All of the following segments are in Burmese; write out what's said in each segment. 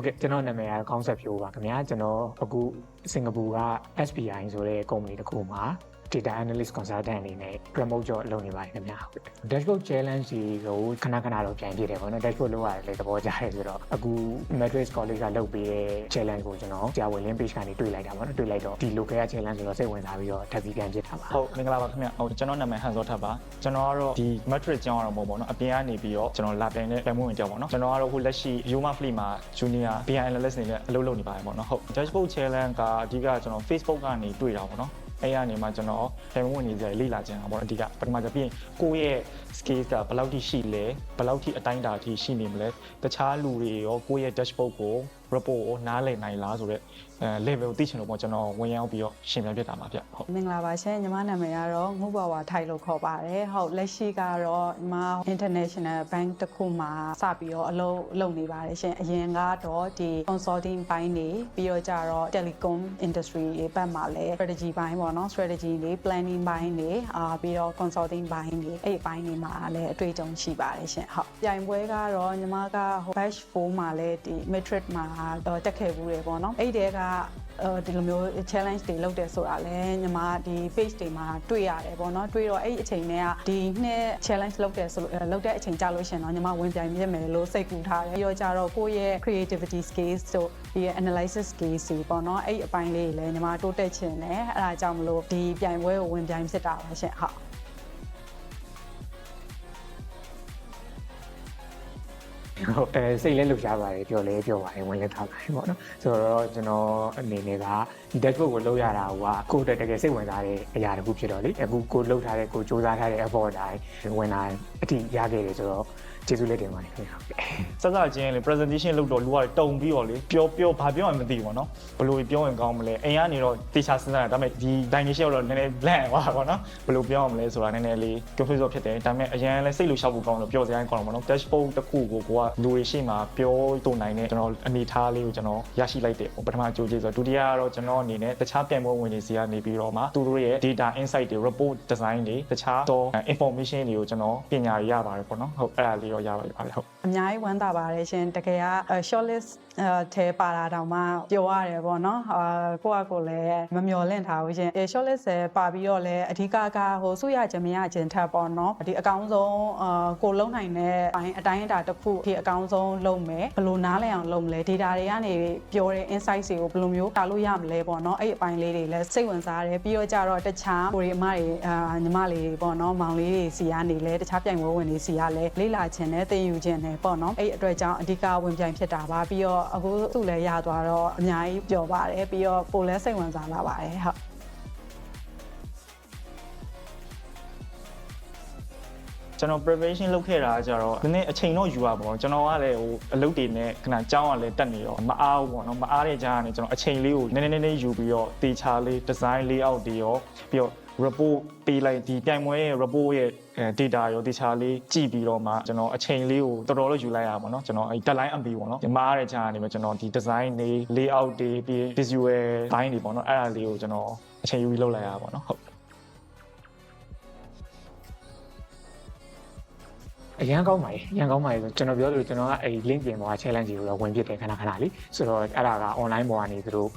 ဟုတ်ကဲ့ကျွန်တော်နာမည်ကခေါင်းဆက်ဖြိုးပါခင်ဗျာကျွန်တော်အခုစင်ကာပူက SPI ဆိုတဲ့ကုမ္ပဏီတစ်ခုမှာ data analyst consultant အနေနဲ့ remote job လုပ်နေပါတယ်ခင်ဗျာဟုတ်တယ် dashboard challenge တွေကိုခဏခဏတော့ပြန်ပြည့်တယ်ပေါ့နော် dashboard လုပ်ရတယ်လေသဘောကျတယ်ဆိုတော့အခု matrix college ကလုပ်ပေးတဲ့ challenge ကိုကျွန်တော်ကြာဝင် link page ကနေတွေ့လိုက်တာပေါ့နော်တွေ့လိုက်တော့ဒီ local က challenge ဆိုတော့စိတ်ဝင်စားပြီးတော့ tab ပြန်ပြစ်တာပါဟုတ်မင်္ဂလာပါခင်ဗျဟုတ်ကျွန်တော်နာမည်ဟန်စောထပ်ပါကျွန်တော်ကတော့ဒီ matrix ကျောင်းရတော့မဟုတ်ပေါ့နော်အပြင်ကနေပြီးတော့ကျွန်တော်လာပြန်တဲ့ပြန်မှုဝင်ကြောက်ပေါ့နော်ကျွန်တော်ကတော့အခုလက်ရှိ Yuma Fleet မှာ junior BI analyst နေနဲ့အလုပ်လုပ်နေပါတယ်ပေါ့နော်ဟုတ် dashboard challenge ကအဓိကကျွန်တော် Facebook ကနေတွေ့တာပေါ့နော် အဲ့ရနေမှာကျွန်တော်ပြန်မှုဝင်နေကြလေ့လာခြင်းတာပေါ့အဓိကပထမဆိုပြီးရင်ကိုယ့်ရဲ့ skills ကဘယ်လောက်ထိရှိလဲဘယ်လောက်ထိအတိုင်းအတာထိရှိနေမလဲတခြားလူတွေရောကိုယ့်ရဲ့ dashboard ကို report ကိုနားလည်နိုင်လားဆိုတော့အဲ level ကိုသိချင်လို့ပေါ့ကျွန်တော်ဝင်ရောက်ပြီးတော့ရှင်းပြပြတာပါဗျဟုတ်မင်္ဂလာပါရှင်ညီမနာမည်ကတော့ငုဘဝထိုင်လို့ခေါ်ပါတယ်ဟုတ်လက်ရှိကတော့ညီမ international bank တစ်ခုမှာစပြီးတော့အလုပ်လုပ်နေပါတယ်ရှင်အရင်ကတော့ဒီ consulting ဘိုင်းနေပြီးတော့ကြတော့ telecom industry တွေဘက်မှာလည်း strategy ဘိုင်းပေါ့နော် strategy တွေ planning ဘိုင်းတွေအာပြီးတော့ consulting ဘိုင်းတွေအဲ့ဒီဘိုင်းတွေမှာလည်းအတွေ့အကြုံရှိပါတယ်ရှင်ဟုတ်ပြိုင်ပွဲကတော့ညီမက batch 4မှာလည်းဒီ metric မှာတော့တက်ခဲ့ဘူးတယ်ပေါ့နော်အဲ့ဒီကအဲဒီလိုမျိုး challenge တွေလုပ်တယ်ဆိုတာလဲညီမဒီ page တွေမှာတွေ့ရတယ်ပေါ့နော်တွေ့တော့အဲ့ဒီအချိန်တွေကဒီနှစ် challenge လုပ်တယ်ဆိုလို့လုပ်တဲ့အချိန်ကြာလို့ရှရင်တော့ညီမဝင်ပြိုင်ပြမယ်လို့စိတ်ကူထားတယ်ပြီးတော့ကြတော့ကိုယ့်ရဲ့ creativity skills တို့ဒီ analysis skills တွေပေါ့နော်အဲ့ဒီအပိုင်းလေးတွေလည်းညီမတိုးတက်ချင်တယ်အဲ့ဒါကြောင့်မလို့ဒီပြိုင်ပွဲကိုဝင်ပြိုင်ဖြစ်တာပါရှင်ဟုတ် တ်အဲစိတ်လည်းလှုပ်ရှားပါတယ်ပြောလဲပြောပါတယ်ဝင်လည်းထားပါတယ်ပေါ့နော်ဆိုတော့ကျွန်တော်အနေနဲ့ကဒီ dashboard ကိုလုပ်ရတာကကိုယ့်အတွက်တကယ်စိတ်ဝင်စားတဲ့အရာတစ်ခုဖြစ်တော့လေအခုကိုလှုပ်ထားတဲ့ကိုစူးစမ်းထားတဲ့ effort တိုင်းဝင်လာအထိရခဲ့တယ်ဆိုတော့ကျေးဇူးလေးတင်ပါတယ်ခင်ဗျာဟုတ်ကဲ့စစချင်းလေ presentation လုပ်တော့လူကတုံပြီးတော့လေပြောပြောဘာပြောမှမသိဘူးပေါ့နော်ဘယ်လိုပြောရင်ကောင်းမလဲအိမ်ကနေတော့တေချာစဉ်းစားတာဒါပေမဲ့ဒီ dimension တော့နည်းနည်း blank သွားတာပေါ့နော်ဘယ်လိုပြောရမလဲဆိုတာနည်းနည်းလေး confuse ဖြစ်တယ်ဒါပေမဲ့အရင်လဲစိတ်လို့ရှောက်ဖို့ကောင်းလို့ပြောစရာကောင်းတော့ပေါ့နော် dashboard တစ်ခုကိုကိုကလူတွေရှိမှပြောတုံနိုင်တဲ့ကျွန်တော်အနေထားလေးကိုကျွန်တော်ရရှိလိုက်တယ်ပထမအကျိုးကျေးဇူးဒုတိယကတော့ကျွန်တော်အနေနဲ့တခြားပြန်ပွဲဝင်တွေစီကနေပြီးတော့မှသူတို့ရဲ့ data insight တွေ report design တွေတခြားတော့ information တွေကိုကျွန်တော်ပညာရပါတယ်ပေါ့နော်ဟုတ်အဲ့ဒါလေးတော့ရပါတယ်ဟုတ်အများကြီးဝမ်းသာပါတယ်ရှင်တကယ်က short list အဲထဲပါတာတောင်မှပြောရတယ်ပေါ့နော်အာကိုကကိုလည်းမမျော်လင့်ထားဘူးရှင် short list ထဲပါပြီးတော့လည်းအဓိကကဟိုစုရခြင်းမရခြင်းထက်ပေါ့နော်ဒီအကောင်းဆုံးအာကိုလုံးနိုင်တဲ့အတိုင်းအတိုင်းအတာတစ်ခုဒီအကောင်းဆုံးလုပ်မယ်ဘယ်လိုနားလည်အောင်လုပ်မလဲ data တွေကနေပြောတဲ့ insight တွေကိုဘယ်လိုမျိုးတာလို့ရမလဲပေါ့နော်အဲ့ဒီအပိုင်းလေးတွေလည်းစိတ်ဝင်စားတယ်ပြီးတော့ကြတော့တခြားကိုရီအမတွေအာညီမလေးတွေပေါ့နော်မောင်လေးတွေစီကနေလည်းတခြားပြိုင်ပွဲဝင်တွေစီကလည်းလေးလာခြင်းနဲ့တင်ယူခြင်းနဲ့ပေါ့နော်အဲ့ဒီအတွက်ကြောင့်အဓိကဝင်ပြိုင်ဖြစ်တာပါပြီးတော့အခုသူ့လည်းရသွားတော့အများကြီးပျော်ပါတယ်ပြီးတော့ပိုလည်းစိတ်ဝင်စားလာပါတယ်ဟုတ် ကျွန်တော် preparation လုပ်ခဲ့တာကြတော့နည်းနည်းအချိန်တော့ယူရပါတော့ကျွန်တော်ကလည်းဟိုအလုပ်တွေနဲ့ခဏကြောင်းရလဲတက်နေတော့မအားဘူးပေါ့နော်မအားတဲ့ကြားကနေကျွန်တော်အချိန်လေးကိုနည်းနည်းနည်းနည်းယူပြီးတော့တေချာလေး design layout တွေရောပြီးတော့ report ပေးလိုက်ဒီပြိုင်ပွဲရဲ့ report ရဲ့အဲ data ရောတေချာလေးကြည့်ပြီးတော့မှကျွန်တော်အချိန်လေးကိုတော်တော်လေးယူလိုက်ရပါတော့ကျွန်တော်အဲ deadline MB ပေါ့နော်မအားတဲ့ကြားကနေမှကျွန်တော်ဒီ design တွေ layout တွေပြီး visual ဘိုင်းတွေပေါ့နော်အဲ့ဒါလေးကိုကျွန်တော်အချိန်ယူပြီးလုပ်လိုက်ရပါတော့ဟုတ် အရန်ကောင်းပါလေအရန်ကောင်းပါလေဆိုကျွန်တော်ပြောလို့ကျွန်တော်ကအဲ့ link ပြင်ပေါ်က challenge တွေကိုတော့ဝင်ပြစ်တယ်ခဏခဏလေးဆိုတော့အဲ့ဒါက online ပေါ်ကနေသူတို့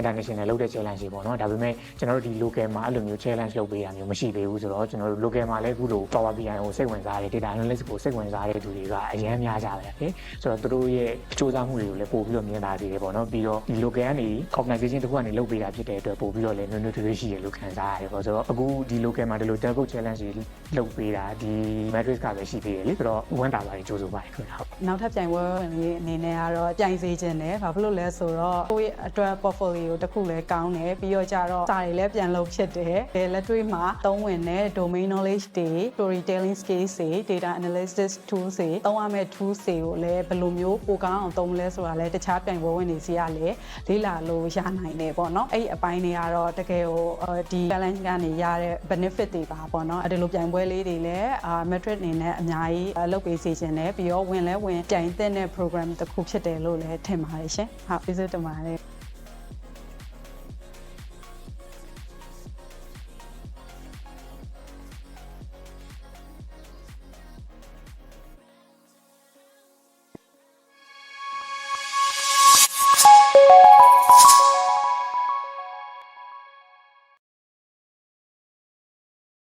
international လုပ်တဲ့ challenge တွေပေါ့နော်ဒါပေမဲ့ကျွန်တော်တို့ဒီ local မှာအဲ့လိုမျိုး challenge လုပ်ပေးတာမျိုးမရှိသေးဘူးဆိုတော့ကျွန်တော်တို့ local မှာလည်းအခုလို Power BI ကိုစိတ်ဝင်စားတယ် data analyst ကိုစိတ်ဝင်စားတဲ့သူတွေကအရန်များကြတယ်လေဆိုတော့သူတို့ရဲ့စူးစမ်းမှုတွေကိုလည်းပို့ပြီးတော့မြင်လာသေးတယ်ပေါ့နော်ပြီးတော့ဒီ local ကနေ organization တစ်ခုကနေလုပ်ပေးတာဖြစ်တဲ့အတွက်ပို့ပြီးတော့လည်းနွေးနွေးထွေးထွေးရှိရလို့ခံစားရတယ်ပေါ့ဆိုတော့အခုဒီ local မှာဒီလို telco challenge တွေလုပ်ပေးတာဒီ matrix ကပဲရှိသေးတယ်လေဆိုတော့ဝန်တာပါတယ်ကြိုးစိုးပါတယ်ခင်ဗျာဟုတ်နောက်ထပ်ပြိုင်ပွဲဝင်လေးအနေနဲ့ကတော့ပြိုင်စေခြင်းတယ်ဘာဖြစ်လို့လဲဆိုတော့ကိုယ့်ရဲ့အတွက် portfolio တစ်ခုလည်းကောင်းတယ်ပြီးတော့ကြတော့စာတွေလည်းပြန်လုပ်ဖြစ်တယ်ဒီလက်တွေ့မှာသုံးဝင်တဲ့ domain knowledge တွေ storytelling skills တွေ data analysis tools တွေသုံးရမယ့် tools တွေကိုလည်းဘယ်လိုမျိုးပိုကောင်းအောင်သုံးမလဲဆိုတာလည်းတခြားပြိုင်ပွဲဝင်တွေစီကလည်းလေ့လာလို့ရနိုင်တယ်ပေါ့နော်အဲ့ဒီအပိုင်းတွေကတော့တကယ်ကိုဒီ challenge ကနေရတဲ့ benefit တွေပါပေါ့နော်အဲ့ဒီလိုပြိုင်ပွဲလေးတွေလည်းအာ metric အနေနဲ့အများကြီးလုပ်ပေးစေခြင်းနဲ့ပြီးတော့ဝင်လဲဝင်ပြိုင်တဲ့ program တစ်ခုဖြစ်တယ်လို့လည်းထင်ပါတယ်ရှင်ဟုတ်ကျေးဇူးတင်ပါတယ်